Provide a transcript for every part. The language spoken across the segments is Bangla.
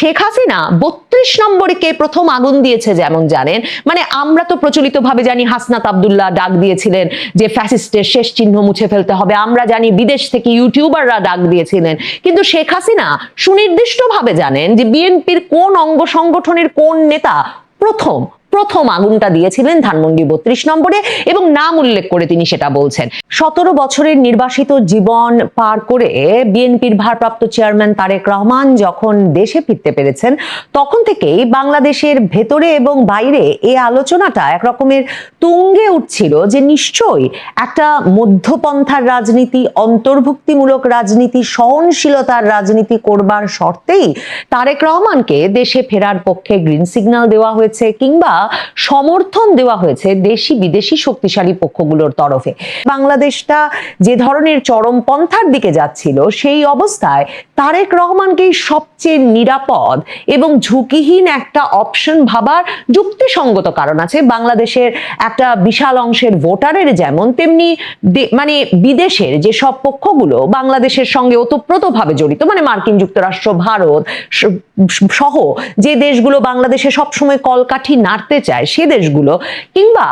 শেখ হাসিনা বত্রিশ নম্বরে কে প্রথম আগুন দিয়েছে যেমন জানেন। মানে আমরা তো প্রচলিত ভাবে জানি হাসনাত আবদুল্লাহ ডাক দিয়েছিলেন যে ফ্যাসিস্টের শেষ চিহ্ন মুছে ফেলতে হবে। আমরা জানি বিদেশ থেকে ইউটিউবাররা ডাক দিয়েছিলেন। কিন্তু শেখ হাসিনা সুনির্দিষ্টভাবে জানেন যে বিএনপির কোন অঙ্গ সংগঠনের কোন নেতা প্রথম প্রথম আগুনটা দিয়েছিলেন ধানমন্ডি বত্রিশ নম্বরে এবং নাম উল্লেখ করে তিনি সেটা বলছেন। সতেরো বছরের নির্বাসিত জীবন পার করে বিএনপির ভারপ্রাপ্ত চেয়ারম্যান তারেক রহমান যখন দেশে ফিরতে পেরেছেন, তখন থেকেই বাংলাদেশের ভেতরে এবং বাইরে এই আলোচনাটা একরকমের তুঙ্গে উঠছিল যে নিশ্চয়ই একটা মধ্যপন্থার রাজনীতি, অন্তর্ভুক্তিমূলক রাজনীতি, সহনশীলতার রাজনীতি করবার শর্তেই তারেক রহমানকে দেশে ফেরার পক্ষে গ্রিন সিগন্যাল দেওয়া হয়েছে কিংবা সমর্থন দেওয়া হয়েছে দেশি বিদেশি শক্তিশালী পক্ষগুলোর তরফে। বাংলাদেশটা যে ধরনের চরমপন্থার দিকে যাচ্ছিল, সেই অবস্থায় তারেক রহমানকেই সবচেয়ে নিরাপদ এবং ঝুঁকিহীন একটা অপশন ভাবার যুক্তিসঙ্গত কারণ আছে। বাংলাদেশের একটা বিশাল অংশের ভোটারের যেমন, তেমনি মানে বিদেশের যে সব পক্ষগুলো বাংলাদেশের সঙ্গে ওতপ্রোতভাবে জড়িত মানে মার্কিন যুক্তরাষ্ট্র, ভারত সহ যে দেশগুলো বাংলাদেশে সবসময় কলকাঠি নাড়তে চায় সে দেশগুলো, কিংবা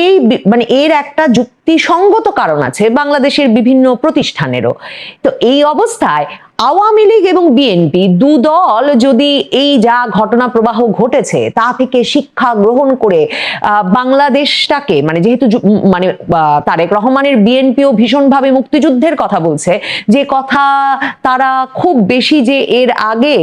এই মানে এর একটা যুক্তিসঙ্গত কারণ আছে বাংলাদেশের বিভিন্ন প্রতিষ্ঠানেরও। তো এই অবস্থায় আওয়ামী লীগ এবং বিএনপি দু দল যদি এই যা ঘটনা প্রবাহ ঘটেছে, তা থেকে শিক্ষা গ্রহণ করে বাংলাদেশটাকে মানে যেহেতু মানে তারেক রহমানের বিএনপিও ভীষণভাবে মুক্তিযুদ্ধের কথা বলছে, যে কথা তারা খুব বেশি যে এর আগে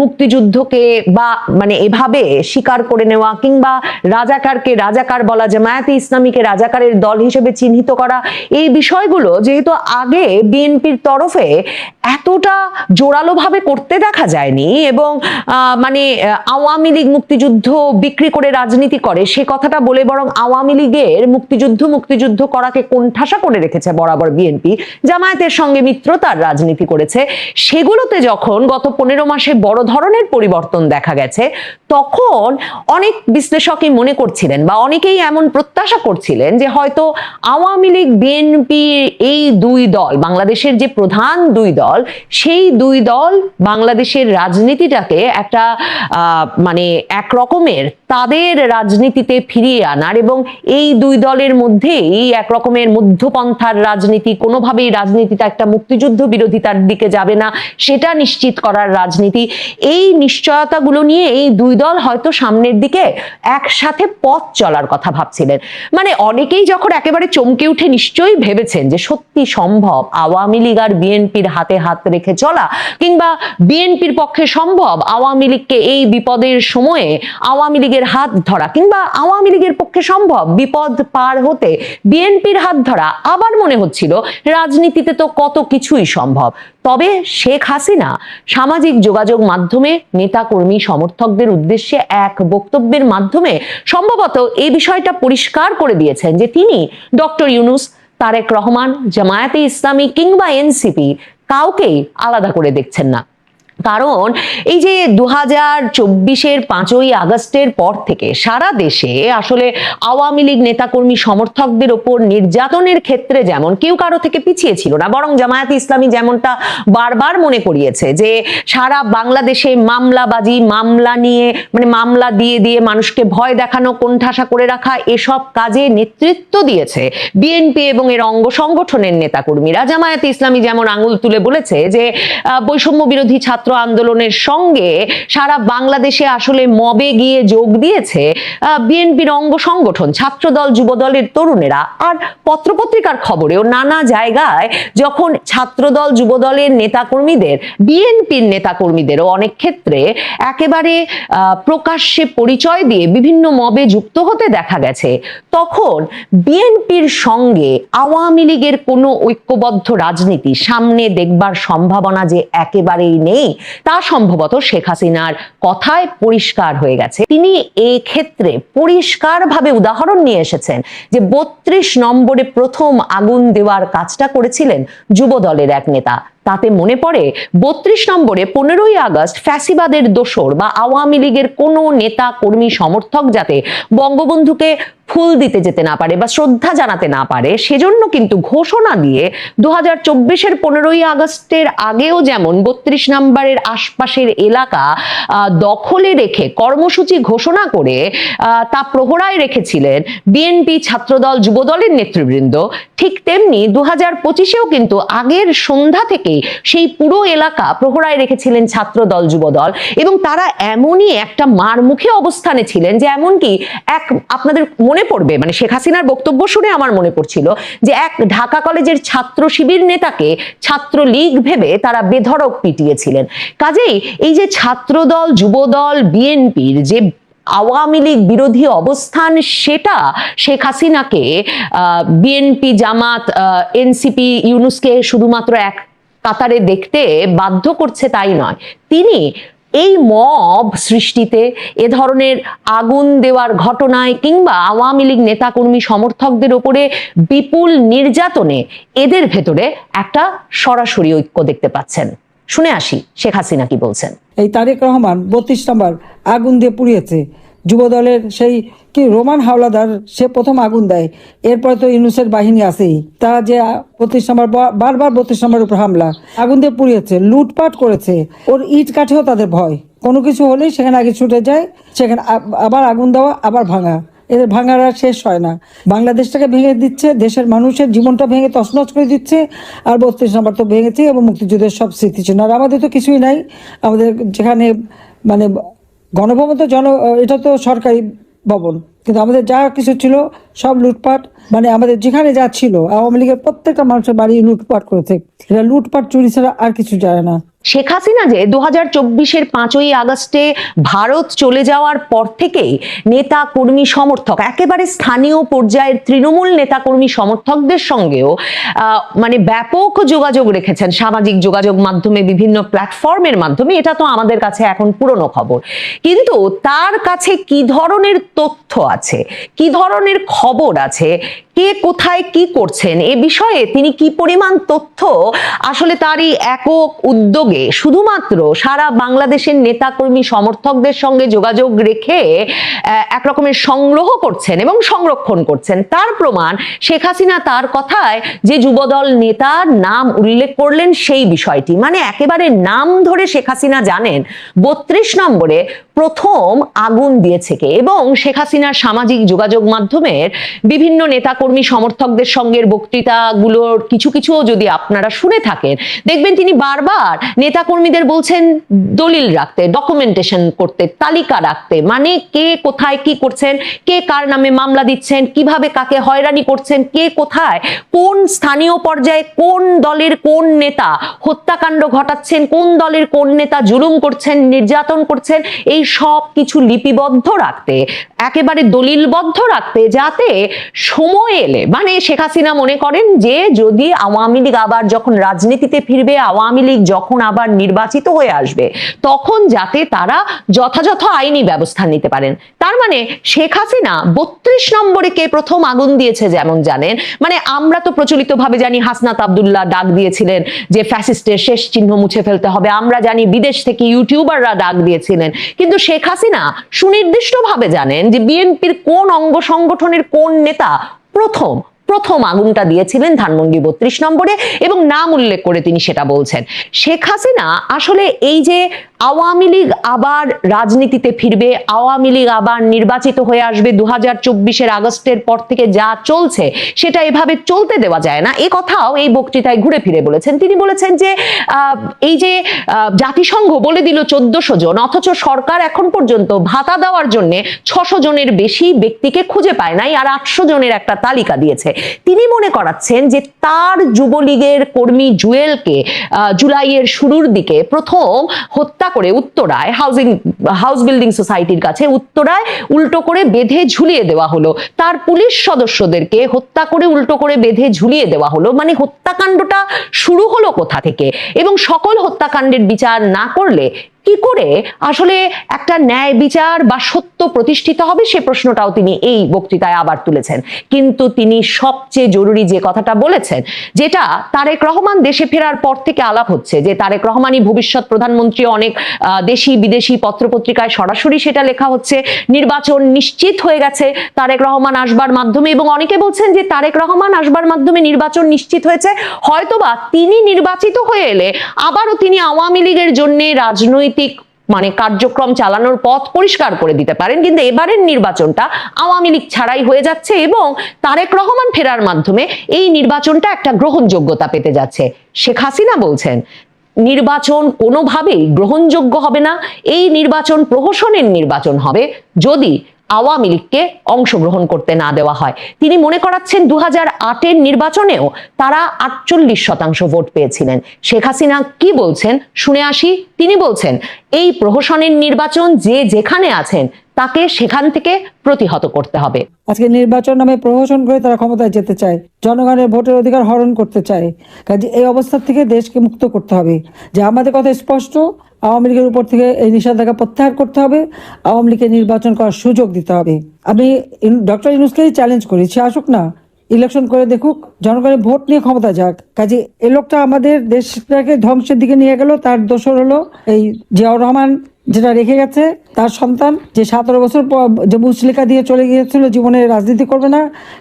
মুক্তিযুদ্ধকে বা মানে এভাবে স্বীকার করে নেওয়া কিংবা রাজাকারকে রাজাকার বলা, জামায়াতে ইসলামীকে রাজাকারের দল হিসেবে চিহ্নিত করা, এই বিষয়গুলো যেহেতু আগে বিএনপির তরফে এতটা জোরালোভাবে করতে দেখা যায়নি এবং মানে আওয়ামী লীগ মুক্তিযুদ্ধ বিক্রি করে রাজনীতি করে, সে কথাটা বলে বরং আওয়ামী লীগের মুক্তিযুদ্ধ মুক্তিযুদ্ধ করাকে কোণঠাসা করে রেখেছে বরাবর বিএনপি জামায়াতের সঙ্গে মিত্রতার রাজনীতি করেছে। সেগুলোতে যখন গত পনেরো মাসে বড় ধরনের পরিবর্তন দেখা গেছে, তখন অনেক বিশ্লেষকই মনে করছিলেন বা অনেকেই এমন প্রত্যাশা করছিলেন যে হয়তো আওয়ামী লীগ বিএনপি এই দুই দল, বাংলাদেশের যে প্রধান দুই দল সেই দুই দল বাংলাদেশের রাজনীতিটাকে একটা মানে এক রকমের তাদের রাজনীতিতে ফিরিয়ে আনার এবং এই দুই দলের মধ্যেই এক রকমের মধ্যপন্থার রাজনীতি, কোনোভাবেই রাজনীতিটা একটা মুক্তিযুদ্ধ বিরোধিতার দিকে যাবে না, সেটা নিশ্চিত করার রাজনীতি। এই নিশ্চয়তাগুলো নিয়ে এই দুই দল হয়তো সামনের দিকে একসাথে পথ চলার কথা ভাবছিলেন। মানে অনেকেই যখন একেবারে চমকে উঠে নিশ্চয়ই ভেবেছেন যে সত্যি সম্ভব, আওয়ামী লীগ আর বিএনপির হাতে হাত রেখে চলা কিংবা বিএনপির পক্ষে সম্ভব আওয়ামী লীগকে এই বিপদের সময়ে আওয়ামী লীগের হাত ধরা কিংবা আওয়ামী লীগের পক্ষে সম্ভব বিপদ পার হতে বিএনপির হাত ধরা আবার মনে হচ্ছিল রাজনীতিতে তো কত কিছুই সম্ভব। তবে শেখ হাসিনা সামাজিক যোগাযোগ মাধ্যমে নেতাকর্মী সমর্থকদের উদ্দেশ্যে এক বক্তব্যের মাধ্যমে সম্ভবত এই বিষয়টা পরিষ্কার করে দিয়েছেন যে তিনি ডক্টর ইউনুস, তারেক রহমান, জামায়াতে ইসলামী কিংবা এনসিপি কাউকেই আলাদা করে দেখছেন না। কারণ এই যে দু হাজার চব্বিশের পাঁচই আগস্টের পর থেকে সারা দেশে আসলে আওয়ামী লীগ নেতাকর্মী সমর্থকদের ওপর নির্যাতনের ক্ষেত্রে যেমন কেউ কারও থেকে পিছিয়ে ছিল না, বরং জামায়াতে ইসলামী যেমনটা বারবার মনে করিয়েছে যে সারা বাংলাদেশে মামলাবাজি, মামলা নিয়ে মানে মামলা দিয়ে দিয়ে মানুষকে ভয় দেখানো, কোণঠাসা করে রাখা, এসব কাজে নেতৃত্ব দিয়েছে বিএনপি এবং এর অঙ্গ সংগঠনের নেতাকর্মীরা। জামায়াতে ইসলামী যেমন আঙুল তুলে বলেছে যে বৈষম্য বিরোধী ছাত্র আন্দোলনের সঙ্গে সারা বাংলাদেশে আসলে মবে গিয়ে যোগ দিয়েছে বিএনপির অঙ্গ সংগঠন, ছাত্রদল, যুবদলের তরুণেরা। আর পত্রপত্রিকার খবরেও নানা জায়গায় যখন ছাত্রদল, যুবদলের নেতাকর্মীদের, বিএনপির নেতাকর্মীদেরও অনেক ক্ষেত্রে একেবারে প্রকাশ্যে পরিচয় দিয়ে বিভিন্ন মবে যুক্ত হতে দেখা গেছে, তখন বিএনপির সঙ্গে আওয়ামী লীগের কোনো ঐক্যবদ্ধ রাজনীতি সামনে দেখবার সম্ভাবনা যে একেবারেই নেই তা সম্ভবত শেখ হাসিনার কথায় পরিষ্কার হয়ে গেছে। তিনি এই ক্ষেত্রে পরিষ্কারভাবে উদাহরণ নিয়ে এসেছেন যে বত্রিশ নম্বরে প্রথম আগুন দেওয়ার কাজটা করেছিলেন যুব দলের এক নেতা। তাতে মনে পড়ে, বত্রিশ নম্বরে পনেরোই আগস্ট ফ্যাসিবাদের দোসর বা আওয়ামী লীগের কোনো নেতা, কর্মী, সমর্থক যাতে বঙ্গবন্ধুকে ফুল দিতে যেতে না পারে বা শ্রদ্ধা জানাতে না পারে, সেজন্য কিন্তু ঘোষণা দিয়ে দু হাজার চব্বিশের পনেরোই আগস্টের আগেও যেমন বত্রিশ নম্বরের আশপাশের এলাকা দখলে রেখে কর্মসূচি ঘোষণা করে তা প্রহরায় রেখেছিলেন বিএনপি ছাত্রদল যুবদলের নেতৃবৃন্দ। ঠিক তেমনি দু হাজার পঁচিশেও কিন্তু আগের সন্ধ্যা থেকেই সেই পুরো এলাকা প্রহরায় রেখেছিলেন ছাত্রদল যুবদল এবং তারা এমনই একটা মারমুখে অবস্থানে ছিলেন যে এমনকি এক আপনাদের মনে পড়বে মানে শেখ হাসিনার বক্তব্য শুনে আমার মনে পড়ছিল যে এক ঢাকা কলেজের ছাত্র শিবির নেতাকে ছাত্র লীগ ভেবে তারা বেধড়ক পিটিয়েছিলেন। কাজেই এই যে ছাত্রদল যুবদল বিএনপির যে আওয়ামী লীগ বিরোধী অবস্থান, সেটা শেখ হাসিনাকে বিএনপি, জামাত এনসিপি, ইউনুসকে শুধুমাত্র এক কাতারে দেখতে বাধ্য করছে তাই নয়। তিনি এই মব সৃষ্টিতে এ ধরনের আগুন দেওয়ার ঘটনায় কিংবা আওয়ামী লীগ নেতাকর্মী সমর্থকদের ওপরে বিপুল নির্যাতনে এদের ভেতরে একটা সরাসরি ঐক্য দেখতে পাচ্ছেন। শুনে আসি, শেখ হাসিনা কি বলছেন? এই তারেক রহমান বত্রিশ নম্বর আগুন দিয়ে পুড়িয়েছে। যুবদলের সেই কি রোমান হাওলাদার, সে প্রথম আগুন দেয়। এরপরে তো ইউনুসের বাহিনী আছেই। তারা যে বত্রিশ নম্বর বারবার বত্রিশ নম্বর উপর হামলা, আগুন দিয়ে পুড়িয়েছে, লুটপাট করেছে, ওর ইট কাঠেও তাদের ভয়। কোনো কিছু হলেই সেখানে আগে ছুটে যায়, সেখানে আবার আগুন দেওয়া, আবার ভাঙা। এদের ভাঙার আর শেষ হয় না। বাংলাদেশটাকে ভেঙে দিচ্ছে, দেশের মানুষের জীবনটা ভেঙে তছনছ করে দিচ্ছে, আর বত্রিশ নম্বর তো ভেঙেছে এবং মুক্তিযুদ্ধের সব স্মৃতিচিহ্ন আর আমাদের তো কিছুই নাই। আমাদের যেখানে মানে গণভবন তো জন এটা তো সরকারি ভবন। কিন্তু আমাদের যা কিছু ছিল, সব লুটপাট মানে আমাদের যেখানে যা ছিল, আওয়ামী লীগের প্রত্যেকটা মানুষের বাড়ি লুটপাট করেছে। এটা লুটপাট, চুরি ছাড়া আর কিছু যায় না। শেখ হাসিনা যে দু হাজার চব্বিশের পাঁচই আগস্টে ভারত চলে যাওয়ার পর থেকেই নেতা কর্মী সমর্থক, একেবারে স্থানীয় পর্যায়ের তৃণমূল নেতা কর্মী সমর্থকদের সঙ্গেও মানে ব্যাপক যোগাযোগ রেখেছেন, সামাজিক যোগাযোগ মাধ্যমে, বিভিন্ন প্ল্যাটফর্মের মাধ্যমে, এটা তো আমাদের কাছে এখন পুরনো খবর। কিন্তু তার কাছে কি ধরনের তথ্য আছে, কি ধরনের খবর আছে কে কোথায় কি করছেন? এ বিষয়ে তিনি কি পরিমাণ তথ্য? আসলে তারই একক উদ্যোগে শুধুমাত্র সারা বাংলাদেশের নেতাকর্মী সমর্থকদের সঙ্গে যোগাযোগ রেখে আহ, এক রকমের সংগ্রহ করছেন এবং সংরক্ষণ করছেন। তার প্রমাণ শেখ হাসিনা তার কথায় যে যুবদল নেতার নাম উল্লেখ করলেন সেই বিষয়টি। মানে একেবারে নাম ধরে শেখ হাসিনা জানেন বত্রিশ নম্বরে প্রথম আগুন দিয়েছে কে? এবং শেখ হাসিনার সামাজিক যোগাযোগ মাধ্যমের বিভিন্ন নেতাকর্মী সমর্থকদের সঙ্গে বক্তৃতাগুলোর কিছু কিছুও যদি আপনারা শুনে থাকেন, দেখবেন তিনি বারবার নেতাকর্মীদের বলছেন দলিল রাখতে ডকুমেন্টেশন করতে, তালিকা রাখতে মানে কে কোথায় কি করছেন, কে কার নামে মামলা দিচ্ছেন, কীভাবে কাকে হয়রানি করছেন, কে কোথায়, কোন স্থানীয় পর্যায়ে কোন দলের কোন নেতা হত্যাকাণ্ড ঘটাচ্ছেন, কোন দলের কোন নেতা জুলুম করছেন, নির্যাতন করছেন, এই সব কিছু লিপিবদ্ধ রাখতে, একেবারে দলিলবদ্ধ রাখতে, যাতে সময় এলে মানে শেখ হাসিনা মনে করেন যে যদি আওয়ামী লীগ আবার যখন রাজনীতিতে ফিরবে, আওয়ামী লীগ যখন আবার নির্বাচিত হয়ে আসবে, তখন যাতে তারা যথাযথ আইনি ব্যবস্থা নিতে পারেন। তার মানে শেখ হাসিনা বত্রিশ নম্বরে কে প্রথম আগুন দিয়েছে যেমন জানেন মানে আমরা তো প্রচলিত ভাবে জানি হাসনাত আবদুল্লাহ ডাক দিয়েছিলেন যে ফ্যাসিস্টের শেষ চিহ্ন মুছে ফেলতে হবে, আমরা জানি বিদেশ থেকে ইউটিউবাররা ডাক দিয়েছিলেন। কিন্তু শেখ হাসিনা সুনির্দিষ্টভাবে জানেন যে বিএনপির কোন অঙ্গ সংগঠনের কোন নেতা প্রথম প্রথম আগুনটা দিয়েছিলেন ধানমন্ডি বত্রিশ নম্বরে এবং নাম উল্লেখ করে তিনি সেটা বলছেন। শেখ হাসিনা আসলে এই যে আওয়ামী লীগ আবার রাজনীতিতে ফিরবে, আওয়ামী লীগ আবার নির্বাচিত হয়ে আসবে দু হাজার চব্বিশের আগস্টের পর থেকে যা চলছে, সেটা এভাবে চলতে দেওয়া যায় না। এ কথাও এই বক্তৃতায় ঘুরে ফিরে বলেছেন। তিনি বলেছেন যে এই যে জাতিসংঘ বলে দিল চোদ্দশো জন, অথচ সরকার এখন পর্যন্ত ভাতা দেওয়ার জন্য ছশো জনের বেশি ব্যক্তিকে খুঁজে পায় নাই আর আটশো জনের একটা তালিকা দিয়েছে। তিনি মনে করাচ্ছেন যে, তার যুবলীগের কর্মী জুয়েলকে জুলাইয়ের শুরুর দিকে প্রথম হত্যা করে উত্তরায় হাউজিং হাউস বিল্ডিং সোসাইটির কাছে উত্তরায় উল্টো করে বেঁধে ঝুলিয়ে দেওয়া হলো। তার পুলিশ সদস্যদেরকে হত্যা করে উল্টো করে বেঁধে ঝুলিয়ে দেওয়া হলো। মানে হত্যাকাণ্ডটা শুরু হলো কোথা থেকে? এবং সকল হত্যাকাণ্ডের বিচার না করলে কি করে আসলে একটা ন্যায় বিচার বা সত্য প্রতিষ্ঠিত হবে? সে প্রশ্নটাও তিনি এই বক্তৃতায় আবার তুলেছেন। কিন্তু তিনি সবচেয়ে জরুরি যে কথাটা বলেছেন, যেটা তারেক রহমান দেশে ফেরার পর থেকে আলাপ হচ্ছে, যে তারেক রহমানই ভবিষ্যৎ প্রধানমন্ত্রী, অনেক দেশি, বিদেশি পত্রপত্রিকায় সরাসরি সেটা লেখা হচ্ছে, নির্বাচন নিশ্চিত হয়ে গেছে, তারেক রহমান আসবার মাধ্যমে, এবং অনেকে বলছেন যে তারেক রহমান আসবার মাধ্যমে নির্বাচন নিশ্চিত হয়েছে, হয়তোবা তিনি নির্বাচিত হয়ে এলে আবারও তিনি আওয়ামী লীগের জন্য রাজনৈতিক মানে কার্যক্রম চালানোর পথ পরিষ্কার করে দিতে পারেন। কিন্তু এবারের নির্বাচনটা আওয়ামী লীগ ছাড়াই হয়ে যাচ্ছে এবং তারেক রহমান ফেরার মাধ্যমে এই নির্বাচনটা একটা গ্রহণযোগ্যতা পেতে যাচ্ছে। শেখ হাসিনা বলছেন, নির্বাচন কোনোভাবেই গ্রহণযোগ্য হবে না। এই নির্বাচন প্রহসনের নির্বাচন হবে। যদি আওয়ামী লীগকে অংশগ্রহণ করতে না দেওয়া হয়। তিনি মনে করাচ্ছেন দু হাজার আটের নির্বাচনেও তারা আটচল্লিশ শতাংশ ভোট পেয়েছিলেন। শেখ হাসিনা কি বলছেন শুনে আসি। তিনি বলছেন, এই প্রহসনের নির্বাচন যে যেখানে আছেন, তাকে সেখান থেকে প্রতিহত করতে হবে। আজকে নির্বাচন নামে প্রহসন করে তারা ক্ষমতায় যেতে চায়, জনগণের ভোটের অধিকার হরণ করতে চায়। কাজে এই অবস্থা থেকে দেশকে মুক্ত করতে হবে। যে আমাদের কথা স্পষ্ট আওয়ামী লীগের উপর থেকে এই নিষেধাজ্ঞা প্রত্যাহার করতে হবে, আওয়ামী লীগকে নির্বাচন করার সুযোগ দিতে হবে। আমি ডক্টর ইউনুসকেই চ্যালেঞ্জ করি সে আসুক না। ইলেকশন করে দেখুক, জনগণের ভোট নিয়ে ক্ষমতা যাক। কাজে এ লোকটা আমাদের দেশটাকে ধ্বংসের দিকে নিয়ে গেল, তার দোষর হলো এই জিয়াউর রহমান, যেটা রেখে গেছে। তার সন্তান, যে সতেরো বছর পর যে মুসলিকা দিয়ে চলে গিয়েছিল, জীবনে রাজনীতি করবে না,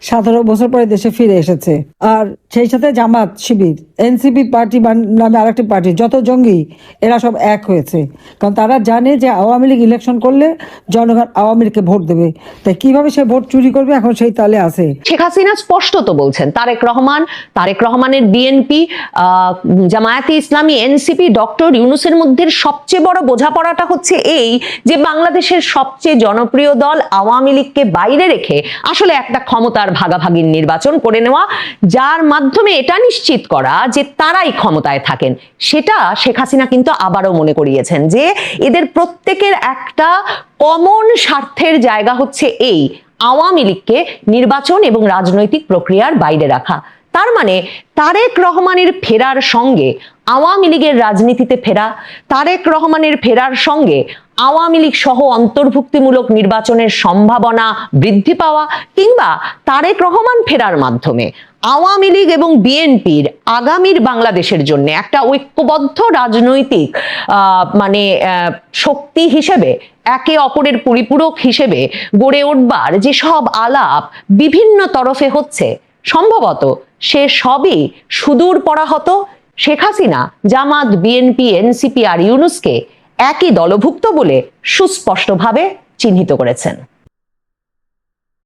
সতেরো বছর পরে দেশে ফিরে এসেছে। আর সেই সাথে জামাত, শিবির, এনসিপি পার্টি নামে আরেকটি পার্টি, যত জঙ্গি, এরা সব এক হয়েছে। কারণ তারা জানে যে আওয়ামী লীগ ইলেকশন করলে জনগণ আওয়ামী লীগকে ভোট দেবে। তাই কীভাবে সে ভোট চুরি করবে এখন সেই তালে আছে। শেখ হাসিনা স্পষ্টত বলছেন, তারেক রহমান, তারেক রহমানের বিএনপি জামায়াতে ইসলামী, এনসিপি, ডক্টর ইউনুসের মধ্যে সবচেয়ে বড় বোঝাপড়াটা হচ্ছে এই যে বাংলাদেশের সবচেয়ে জনপ্রিয় দল আওয়ামী লীগকে বাইরে রেখে আসলে একটা ক্ষমতার ভাগাভাগির নির্বাচন করে নেওয়া, যার মাধ্যমে এটা নিশ্চিত করা যে তারাই ক্ষমতায় থাকেন। সেটা শেখ হাসিনা কিন্তু আবারও মনে করিয়েছেন যে এদের প্রত্যেকের একটা কমন স্বার্থের জায়গা হচ্ছে এই, আওয়ামী লীগকে নির্বাচন এবং রাজনৈতিক প্রক্রিয়ার বাইরে রাখা। তার মানে তারেক রহমানের ফেরার সঙ্গে আওয়ামী লীগের রাজনীতিতে ফেরা, তারেক রহমানের ফেরার সঙ্গে আওয়ামী লীগ সহ অন্তর্ভুক্তিমূলক নির্বাচনের সম্ভাবনা বৃদ্ধি পাওয়া কিংবা তারেক রহমান ফেরার মাধ্যমে আওয়ামী লীগ এবং বিএনপির আগামীর বাংলাদেশের জন্য একটা ঐক্যবদ্ধ রাজনৈতিক মানে শক্তি হিসেবে, একে অপরের পরিপূরক হিসেবে গড়ে উঠবার যে সব আলাপ বিভিন্ন তরফে হচ্ছে, সম্ভবত সে সবই সুদূর পরাহত শেখ হাসিনা, জামাত, বিএনপি, এনসিপি আর ইউনুসকে একই দলভুক্ত বলে সুস্পষ্টভাবে চিহ্নিত করেছেন।